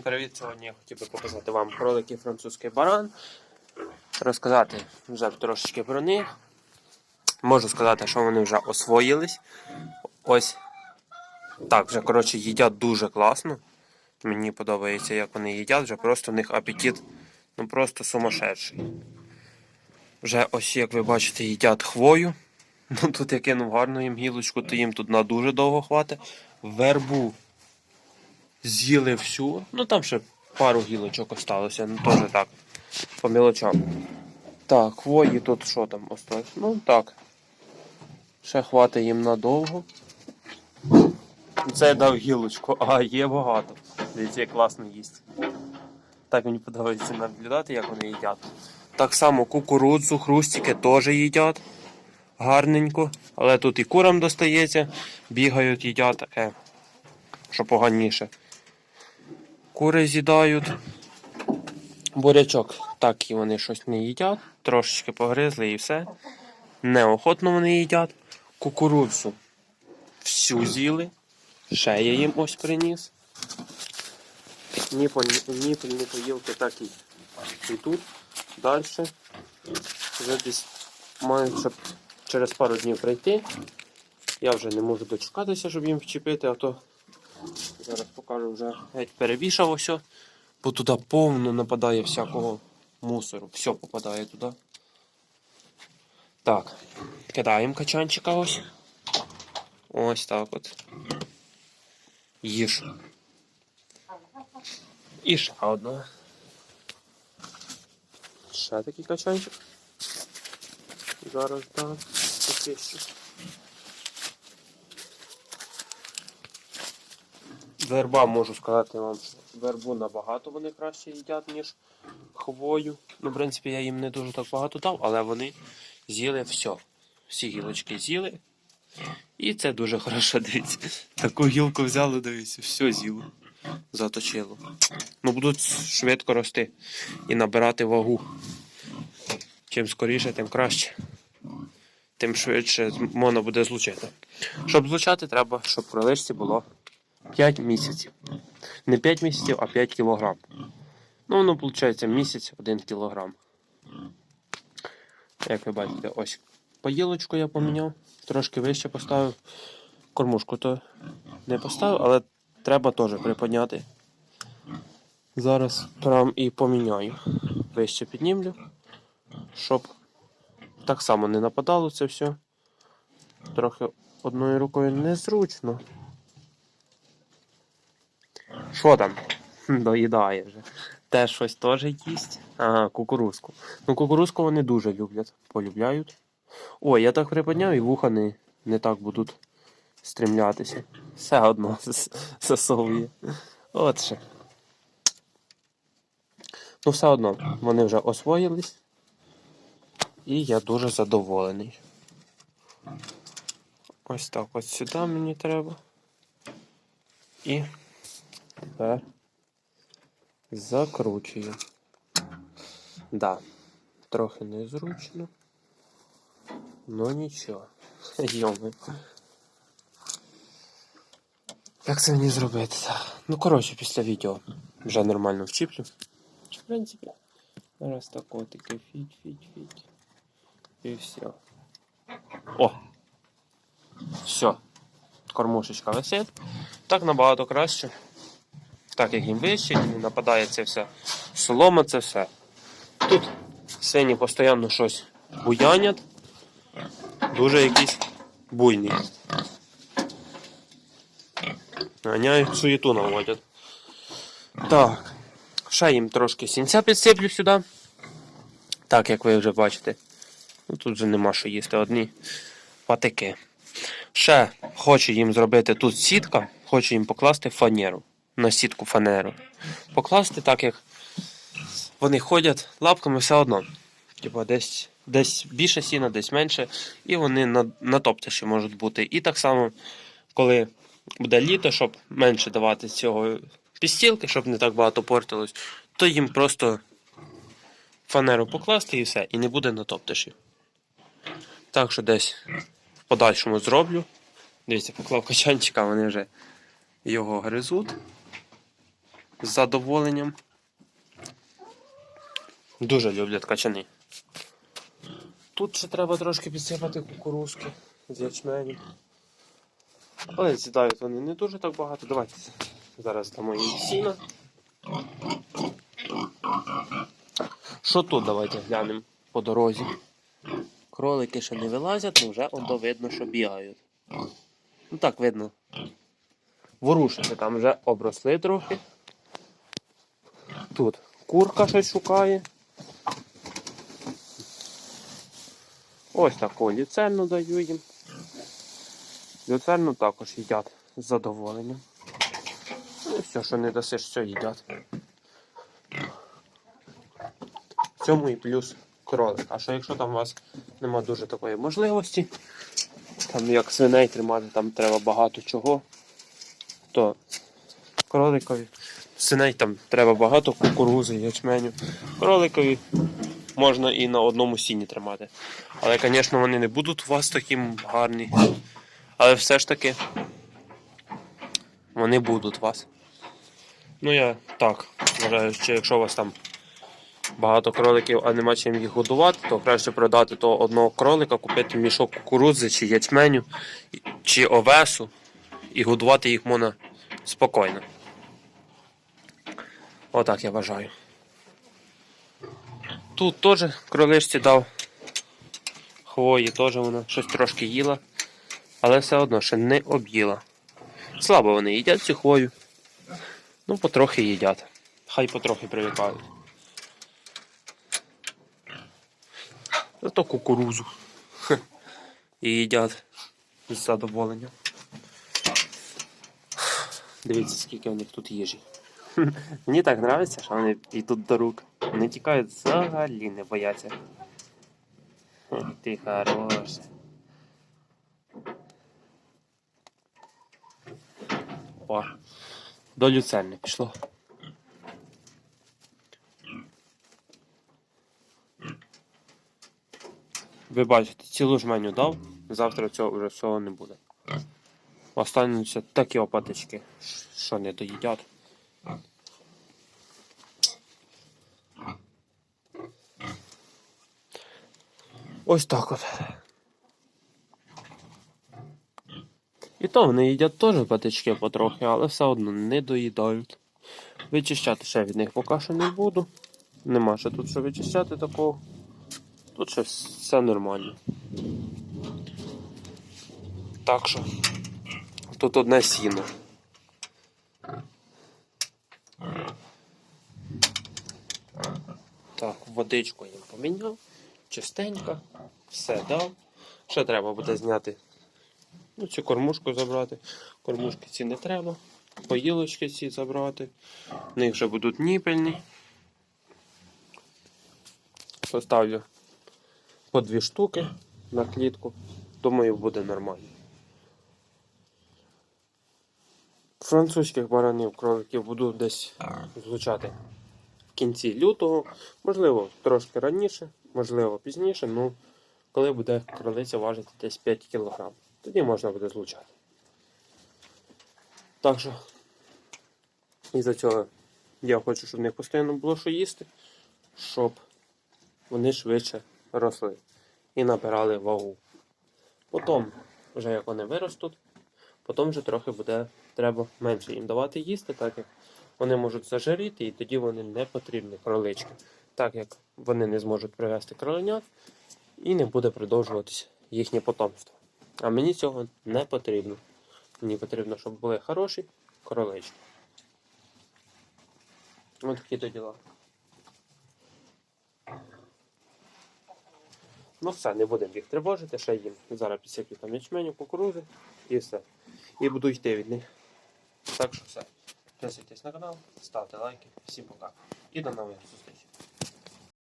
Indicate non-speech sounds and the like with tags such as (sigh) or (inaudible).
Всім привіт! Сьогодні я хотів би показати вам кролики французький баран. Розказати вже трошечки про них. Можу сказати, що вони вже освоїлись. Ось так, вже коротше їдять дуже класно. Мені подобається, як вони їдять, вже просто у них апетит ну просто сумасшедший. Вже ось, як ви бачите, їдять хвою. Ну тут я кинув гарну їм гілочку, то їм тут на дуже довго хватить. Вербу з'їли всю. Ну там ще пару гілочок осталося, ну теж так. По мілочам. Так, хвої тут що там осталось? Ну так. Ще хватить їм надовго. Це я дав гілочку, а є багато. Дивіться, як класно їсть. Так мені подобається наблюдати, як вони їдять. Так само кукурудзу, хрустики теж їдять. Гарненько. Але тут і курам достається, бігають, їдять таке, що поганіше. Кури з'їдають. Бурячок, так і вони щось не їдять. Трошечки погризли і все. Неохотно вони їдять. Кукурудзу всю з'їли. Ще я їм ось приніс. Ніпель, ніпель, не поїлки так і, тут. Далі. Вже десь щоб через пару днів прийти. Я вже не можу дочекатися, щоб їм вчепити, а то зараз покажу вже геть перевішав ось, бо туди повно нападає всякого мусору. Все попадає туди. Так, кидаємо качанчика ось. Ось так от. Їж. І ще одна. Ще такий качанчик. Зараз так. Почищу. Верба можу сказати вам, що вербу набагато вони краще їдять, ніж хвою. Ну, в принципі, я їм не дуже так багато дав, але вони з'їли все. Всі гілочки з'їли. І це дуже хорошо, дивіться. Таку гілку взяли, дивіться, все з'їло. Заточило. Ну, будуть швидко рости і набирати вагу. Чим скоріше, тим краще. Тим швидше можна буде злучити. Щоб злучати, треба, щоб в кроличці було 5 місяців. Не 5 місяців, а 5 кілограм. Ну, воно виходить місяць 1 кілограм. Як ви бачите, ось поїлочку я поміняв, трошки вище поставив. Кормушку то не поставив, але треба теж приподняти. Зараз прям і поміняю. Вище піднімлю, щоб так само не нападало це все. Трохи одною рукою незручно. Що там? Доїдає вже. Теж щось теж їсть. Ага, кукурузку. Ну, кукурузку вони дуже люблять. Полюбляють. Ой, я так приподняв і вуха не, не так будуть стрімлятися. Все одно (laughs) засовує. От ще. Ну, все одно, вони вже освоїлись. І я дуже задоволений. Ось так ось сюди мені треба. І тепер закручую. Да, трохи незручно. Ну нічого. (laughs) Йоми. Як це мені зробити? Ну, коротше, після відео вже нормально вчіплю. В принципі, зараз так отаки фіть, фіть, фіть. І все. О! Все. Кормушечка висить. Так набагато краще. Так як їм вище, не нападає це все. Солома це все. Тут свині постійно щось буянять. Дуже якісь буйні. Ганяють суєту наводять. Так. Ще їм трошки сінця підсиплю сюди. Так, як ви вже бачите. Ну, тут вже нема що їсти одні патики. Ще хочу їм зробити тут сітка, хочу їм покласти фанеру. На сітку фанеру. Покласти так, як вони ходять лапками все одно. Типа десь, десь більше сіна, десь менше. І вони на, натоптиші можуть бути. І так само, коли буде літо, щоб менше давати цього пістілки, щоб не так багато портилось, то їм просто фанеру покласти і все, і не буде натоптишів. Так що десь в подальшому зроблю. Дивіться, поклав качанчика, вони вже його гризуть. З задоволенням. Дуже люблять качани. Тут ще треба трошки підсипати кукурузки з ячменю. Але з'їдають вони не дуже так багато. Давайте зараз дамо їм сіна. Що тут давайте глянемо по дорозі. Кролики ще не вилазять, але вже ондо видно, що бігають. Ну так видно. Ворушиться там вже обросли трохи. Тут курка щось шукає. Ось таку люцерну даю їм. Люцерну також їдять з задоволенням. Ну, і все, що не дасиш, все їдять. Цьому і плюс кролик. А що якщо там у вас нема дуже такої можливості, там як свиней тримати, там треба багато чого, то кроликові. Свиней там треба багато кукурузи, ячменю. Кроликові можна і на одному сіні тримати. Але, звісно, вони не будуть у вас таким гарні. Але все ж таки вони будуть у вас. Ну я так вважаю, що якщо у вас там багато кроликів, а нема чим їх годувати, то краще продати того одного кролика, купити мішок кукурудзи чи ячменю, чи овесу і годувати їх можна спокійно. Отак я вважаю. Тут теж кроличці дав хвої, теж вона щось трошки їла, але все одно ще не об'їла. Слабо вони їдять цю хвою. Ну, потрохи їдять. Хай потрохи привикають. Зато кукурузу. І їдять з задоволенням. Дивіться, скільки у них тут їжі. (laughs) Мені так подобається, що вони йдуть до рук. Не тікають взагалі, не бояться. Ти хороший. О, до люцерни пішло. Ви бачите, цілу жменю дав, завтра цього вже всього не буде. Остануться такі опатички, що не доїдять. Ось так от. І то вони їдять теж патички потрохи, але все одно не доїдають. Вичищати ще від них поки що не буду. Нема ще тут що вичищати такого. Тут ще все нормально. Так що тут одне сіно. Так, водичку їм поміняв, чистенько, все дав. Ще треба буде зняти. Ну, цю кормушку забрати. Кормушки ці не треба. Поїлочки ці забрати. В них вже будуть ніпельні. Поставлю по дві штуки на клітку. Думаю, буде нормально. Французьких баранів кроликів буду десь злучати в кінці лютого, можливо, трошки раніше, можливо, пізніше, ну коли буде кролиця важити десь 5 кг, тоді можна буде злучати. Так що, із-за цього я хочу, щоб в них постійно було що їсти, щоб вони швидше росли і набирали вагу. Потім, вже як вони виростуть, потім вже трохи буде треба менше їм давати їсти, так як вони можуть зажиріти, і тоді вони не потрібні кролички, так як вони не зможуть привести кроленят і не буде продовжуватись їхнє потомство. А мені цього не потрібно. Мені потрібно, щоб були хороші кролички. Ось такі то діла. Ну все, не будемо їх тривожити, ще їм. Зараз підсиплю там ячменю, кукурузи і все. І буду йти від них. Так що все. Підписуйтесь на канал, ставте лайки. Всім пока. І до нових зустрічей.